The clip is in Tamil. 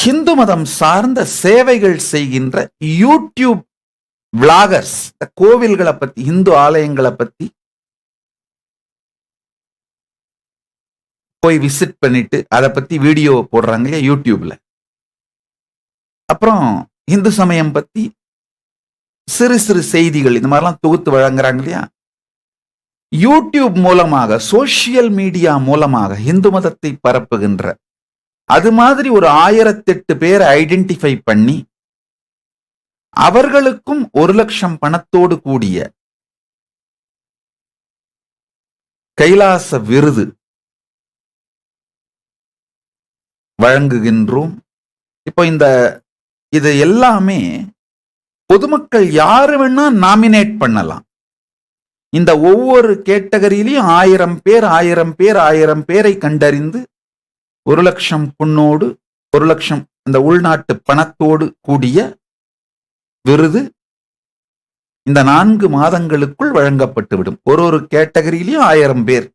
ஹிந்து மதம் சார்ந்த சேவைகள் செய்கின்ற யூடியூப் விளாகர்ஸ் கோவில்களை பத்தி இந்து ஆலயங்களை பத்தி போய் விசிட் பண்ணிட்டு அதை பத்தி வீடியோ போடுறாங்க இல்லையா யூடியூப்ல. அப்புறம் இந்து சமயம் பத்தி சிறு சிறு செய்திகள் இந்த மாதிரிலாம் தொகுத்து வழங்குறாங்க இல்லையா? யூடியூப் மூலமாக சோசியல் மீடியா மூலமாக இந்து மதத்தை பரப்புகின்ற அது மாதிரி ஒரு ஆயிரத்தெட்டு பேரை ஐடென்டிஃபை பண்ணி அவர்களுக்கும் ஒரு லட்சம் பணத்தோடு கூடிய கைலாச விருது வழங்குகின்றோம். இப்போ இந்த இது எல்லாமே பொதுமக்கள் யாரு வேணா நாமினேட் பண்ணலாம். இந்த ஒவ்வொரு கேட்டகரியிலையும் ஆயிரம் பேர் ஆயிரம் பேர் ஆயிரம் பேரை கண்டறிந்து ஒரு லட்சம் பொண்ணோடு ஒரு லட்சம் அந்த உள்நாட்டு பணத்தோடு கூடிய விருது இந்த நான்கு மாதங்களுக்குள் வழங்கப்பட்டுவிடும். ஒரு ஒரு கேட்டகரியிலையும் ஆயிரம் பேர்